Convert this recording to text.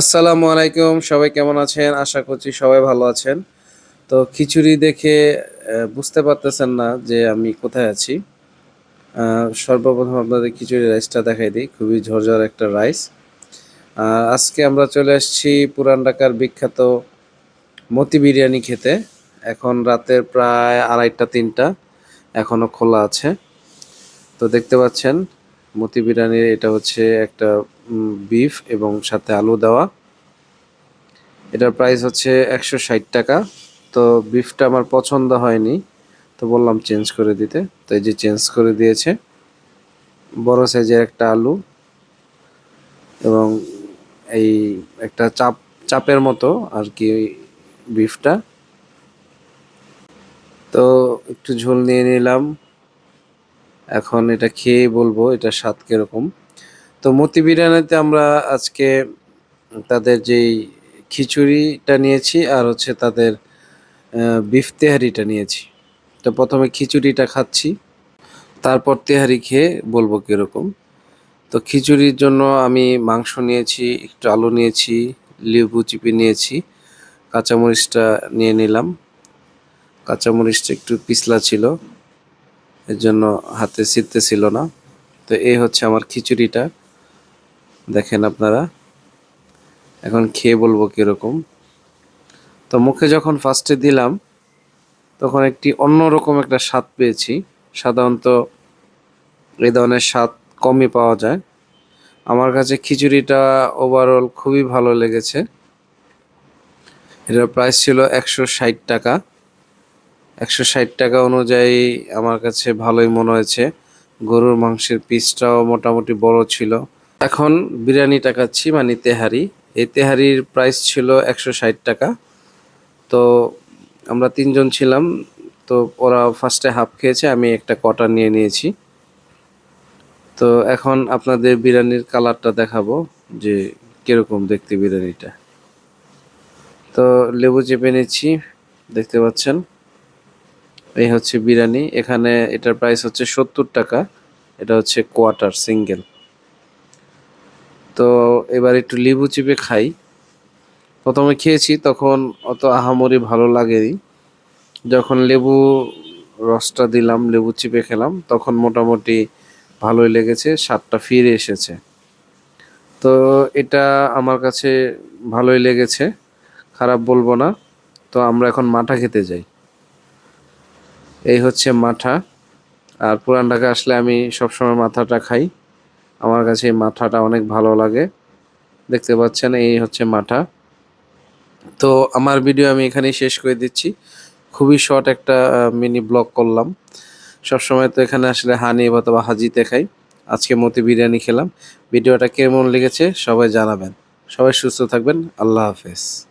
আসসালামু আলাইকুম, সবাই কেমন আছেন? আশা করছি সবাই ভালো আছেন। তো খিচুড়ি দেখে বুঝতে পারতেছেন না যে আমি কোথায় আছি। সর্বপ্রথম আপনাদের খিচুড়ি রাইসটা দেখাই দিই। খুবই ঝরঝর একটা রাইস। আর আজকে আমরা চলে আসছি পুরান ঢাকার বিখ্যাত মতি বিরিয়ানি খেতে। এখন রাতের প্রায় আড়াইটা, তিনটা এখনও খোলা আছে। তো দেখতে পাচ্ছেন, মতি বিরিয়ানির এটা হচ্ছে একটা বিফ এবং সাথে আলু দেওয়া। এটার প্রাইস হচ্ছে একশো ষাট টাকা। তো বিফটা আমার পছন্দ হয়নি, তো বললাম চেঞ্জ করে দিতে। তো এই যে চেঞ্জ করে দিয়েছে, বড় সাইজের একটা আলু এবং এই একটা চাপ, চাপের মতো আর কি বিফটা তো একটু ঝোল নিয়ে নিলাম। এখন এটা খেয়ে বলব, এটা স্বাদ কীরকম। তো মতি বিরিয়ানিতে আমরা আজকে তাদের যেই খিচুড়িটা নিয়েছি আর হচ্ছে তাদের বিফ তেহারিটা নিয়েছি। তো প্রথমে খিচুড়িটা খাচ্ছি, তারপর তেহারি খেয়ে বলব কীরকম। তো খিচুড়ির জন্য আমি মাংস নিয়েছি, একটু আলু নিয়েছি, লেবু চিপে নিয়েছি, কাঁচামরিচটা নিয়ে নিলাম। কাঁচামরিচটা একটু পিছলা ছিল, এর জন্য হাতে ছিটতে ছিল না। তো এই হচ্ছে আমার খিচুড়িটা। দেখেন আপনারা। এখন খেয়ে বলব কীরকম। তো মুখে যখন ফার্স্টে দিলাম, তখন একটি অন্যরকম একটা স্বাদ পেয়েছি। সাধারণত এই ধরনের স্বাদ কমই পাওয়া যায়। আমার কাছে খিচুড়িটা ওভারঅল খুবই ভালো লেগেছে। এটার প্রাইস ছিল একশো ষাট টাকা। একশো ষাট টাকা অনুযায়ী আমার কাছে ভালোই মনে হয়েছে। গরুর মাংসের পিসটাও মোটামুটি বড় ছিল। এখন বিরিয়ানিটা খাচ্ছি মানে তেহারি এই তেহারির প্রাইস ছিল একশো ষাট টাকা। তো আমরা তিনজন ছিলাম। তো ওরা ফার্স্টে হাফ খেয়েছে, আমি একটা কটা নিয়ে নিয়েছি। তো এখন আপনাদের বিরিয়ানির কালারটা দেখাবো যে কীরকম দেখতে বিরিয়ানিটা। তো লেবু চেপে নিচ্ছি, দেখতে পাচ্ছেন? এই হচ্ছে বিরিয়ানি। এখানে এটার প্রাইস হচ্ছে সত্তর টাকা। এটা হচ্ছে কোয়ার্টার সিঙ্গেল তো এবার একটু লেবু চিপে খাই। প্রথমে খেয়েছি, তখন অত আহামরি ভালো লাগেনি। যখন লেবু রসটা দিলাম, লেবু চিপে খেলাম, তখন মোটামুটি ভালোই লেগেছে, স্বাদটা ফিরে এসেছে। তো এটা আমার কাছে ভালোই লেগেছে, খারাপ বলব না। তো আমরা এখন মাঠা খেতে যাই। এই হচ্ছে মাঠা। আর পুরান ঢাকা আসলে আমি সবসময় মাথাটা খাই। আমার কাছে মাথাটা অনেক ভালো লাগে। দেখতে পাচ্ছেন, এই হচ্ছে মাঠা তো আমার ভিডিও আমি এখানেই শেষ করে দিচ্ছি। খুবই শর্ট একটা মিনি ব্লগ করলাম। সবসময় তো এখানে আসলে হানি অথবা হাজিতে খাই আজকে মতি বিরিয়ানি খেলাম। ভিডিওটা কেমন লেগেছে সবাই জানাবেন। সবাই সুস্থ থাকবেন। আল্লাহ হাফেজ।